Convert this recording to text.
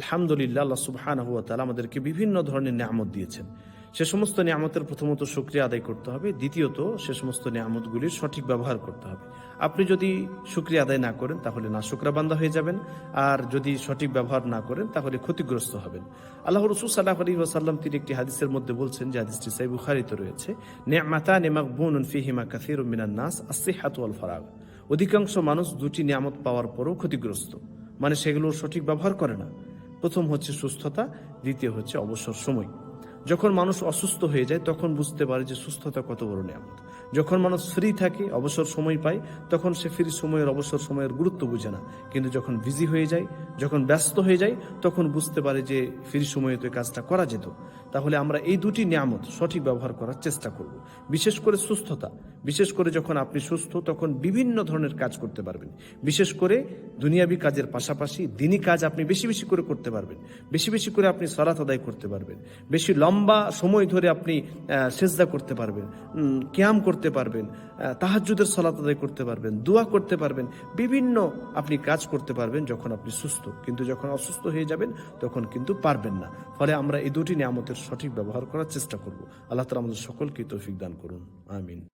আলহামদুলিল্লাহ, আল্লাহ সুবহান আমাদেরকে বিভিন্ন ধরনের নিয়ামত দিয়েছেন। সে সমস্ত নিয়ামতের প্রথমত শুক্রিয়া আদায় করতে হবে, দ্বিতীয়ত সে সমস্ত নিয়ামতগুলির সঠিক ব্যবহার করতে হবে। আপনি যদি শুক্রিয়া আদায় না করেন, তাহলে না শুক্রাবান্দা হয়ে যাবেন, আর যদি সঠিক ব্যবহার না করেন, তাহলে ক্ষতিগ্রস্ত হবেন। আল্লাহ রসুল সাল্লাহ আলী ওসাল্লাম তিনি একটি হাদিসের মধ্যে বলছেন যে হাদিসটি সাই বুখারিতে রয়েছে নেমাতা নেমাক বুন ফিহিমা কাসির মিনান নাস আসিহাত ওয়াল ফরাগ। অধিকাংশ মানুষ দুটি নিয়ামত পাওয়ার পরও ক্ষতিগ্রস্ত মানে সেগুলোর সঠিক ব্যবহার করে না। প্রথম হচ্ছে সুস্থতা, দ্বিতীয় হচ্ছে অবসর সময়। যখন মানুষ অসুস্থ হয়ে যায়, তখন বুঝতে পারে যে সুস্থতা কত বড় নিয়ামত। যখন মানুষ ফ্রি থাকে, অবসর সময় পায়, তখন সে ফ্রি সময়ের, অবসর সময়ের গুরুত্ব বুঝে না। কিন্তু যখন বিজি হয়ে যায়, যখন ব্যস্ত হয়ে যায়, তখন বুঝতে পারে যে ফ্রি সময়ে তো কাজটা করা যেত। তাহলে আমরা এই দুটি নিয়ামত সঠিক ব্যবহার করার চেষ্টা করব। বিশেষ করে সুস্থতা। বিশেষ করে যখন আপনি সুস্থ তখন বিভিন্ন ধরনের কাজ করতে পারবেন। বিশেষ করে দুনিয়াবি কাজের পাশাপাশি দিনই কাজ আপনি বেশি বেশি করে করতে পারবেন। বেশি বেশি করে আপনি সরাত আদায় করতে পারবেন। বেশি লম্বা সময় ধরে আপনি সেজদা করতে পারবেন ক্যাম করতে পারবেন আহ, তাহাজ্জুদের সলাত আদায় করতে পারবেন দোয়া করতে পারবেন। বিভিন্ন আপনি কাজ করতে পারবেন যখন আপনি সুস্থ। কিন্তু যখন অসুস্থ হয়ে যাবেন তখন কিন্তু পারবেন না। ফলে আমরা এই দুটি নিয়ামতের সঠিক ব্যবহার করার চেষ্টা করব। আল্লাহ তালা আমাদের সকলকে তৌফিক দান করুন। আমিন।